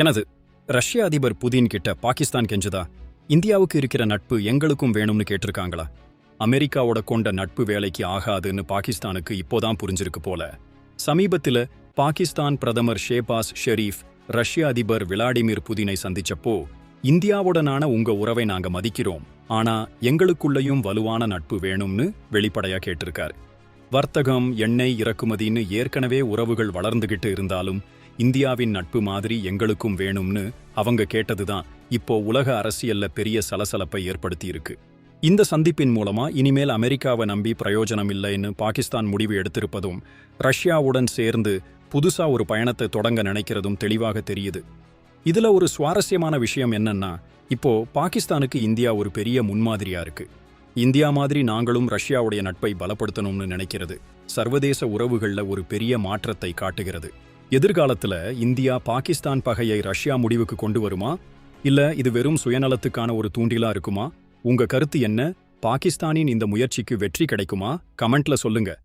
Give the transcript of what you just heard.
எனது ரஷ்ய அதிபர் புதின் கிட்ட பாகிஸ்தான் கெஞ்சுதா? இந்தியாவுக்கு இருக்கிற நட்பு எங்களுக்கும் வேணும்னு கேட்டிருக்காங்களா? அமெரிக்காவோட கொண்ட நட்பு வேலைக்கு ஆகாதுன்னு பாகிஸ்தானுக்கு இப்போதான் புரிஞ்சிருக்கு போல. சமீபத்துல பாகிஸ்தான் பிரதமர் ஷேபாஸ் ஷெரீஃப் ரஷ்ய அதிபர் விளாடிமிர் புதினை சந்திச்சப்போ இந்தியாவுடனான உங்க உறவை நாங்க மதிக்கிறோம். ஆனா எங்களுக்குள்ளேயும் வலுவான நட்பு வேணும்னு வெளிப்படையா கேட்டிருக்காரு. வர்த்தகம் எண்ணெய் இறக்குமதின்னு ஏற்கனவே உறவுகள் வளர்ந்துகிட்டு இருந்தாலும் இந்தியாவின் நட்பு மாதிரி எங்களுக்கும் வேணும்னு அவங்க கேட்டதுதான் இப்போ உலக அரசியல்ல பெரிய சலசலப்பை ஏற்படுத்தியிருக்கு. இந்த சந்திப்பின் மூலமா இனிமேல் அமெரிக்காவை நம்பி பிரயோஜனம் இல்லைன்னு பாகிஸ்தான் முடிவு எடுத்திருப்பதும் ரஷ்யாவுடன் சேர்ந்து புதுசா ஒரு பயணத்தை தொடங்க நினைக்கிறதும் தெளிவாக தெரியுது. இதுல ஒரு சுவாரஸ்யமான விஷயம் என்னன்னா இப்போ பாகிஸ்தானுக்கு இந்தியா ஒரு பெரிய முன்மாதிரியா இருக்கு. இந்தியா மாதிரி நாங்களும் ரஷ்யாவுடைய நட்பை பலப்படுத்தணும்னு நினைக்கிறது சர்வதேச உறவுகள்ல ஒரு பெரிய மாற்றத்தை காட்டுகிறது. எதிர்காலத்துல இந்தியா பாகிஸ்தான் பகையை ரஷ்யா முடிவுக்கு கொண்டு வருமா? இல்ல இது வெறும் சுயநலத்துக்கான ஒரு தூண்டிலா இருக்குமா? உங்க கருத்து என்ன? பாகிஸ்தானின் இந்த முயற்சிக்கு வெற்றி கிடைக்குமா? கமெண்ட்ல சொல்லுங்க.